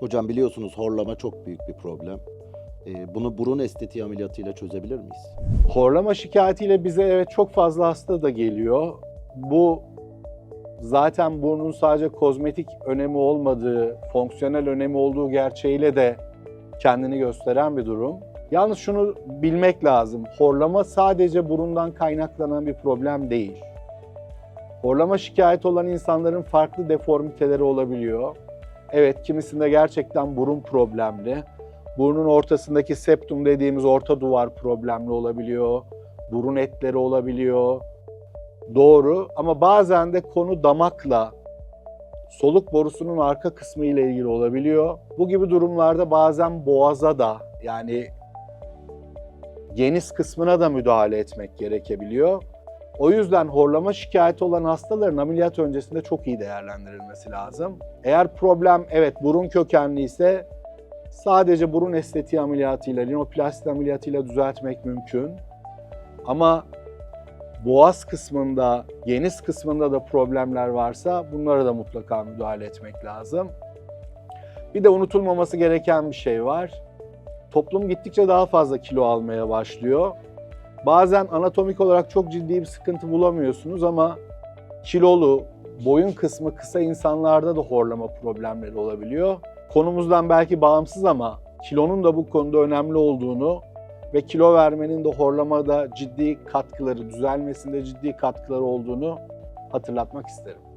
Hocam biliyorsunuz horlama çok büyük bir problem. Ee, bunu burun estetiği ameliyatıyla çözebilir miyiz? Horlama şikayetiyle bize evet çok fazla hasta da geliyor. Bu zaten burnun sadece kozmetik önemi olmadığı, fonksiyonel önemi olduğu gerçeğiyle de kendini gösteren bir durum. Yalnız şunu bilmek lazım. Horlama sadece burundan kaynaklanan bir problem değil. Horlama şikayeti olan insanların farklı deformiteleri olabiliyor. Evet, kimisinde gerçekten burun problemli. Burnun ortasındaki septum dediğimiz orta duvar problemli olabiliyor. Burun etleri olabiliyor. Doğru ama bazen de konu damakla, soluk borusunun arka kısmı ile ilgili olabiliyor. Bu gibi durumlarda bazen boğaza da yani geniz kısmına da müdahale etmek gerekebiliyor. O yüzden horlama şikayeti olan hastaların ameliyat öncesinde çok iyi değerlendirilmesi lazım. Eğer problem evet burun kökenli ise sadece burun estetiği ameliyatıyla, rinoplasti ameliyatıyla düzeltmek mümkün. Ama boğaz kısmında, geniz kısmında da problemler varsa bunlara da mutlaka müdahale etmek lazım. Bir de unutulmaması gereken bir şey var. Toplum gittikçe daha fazla kilo almaya başlıyor. Bazen anatomik olarak çok ciddi bir sıkıntı bulamıyorsunuz ama kilolu, boyun kısmı kısa insanlarda da horlama problemleri olabiliyor. Konumuzdan belki bağımsız ama kilonun da bu konuda önemli olduğunu ve kilo vermenin de horlamada ciddi katkıları, düzelmesinde ciddi katkıları olduğunu hatırlatmak isterim.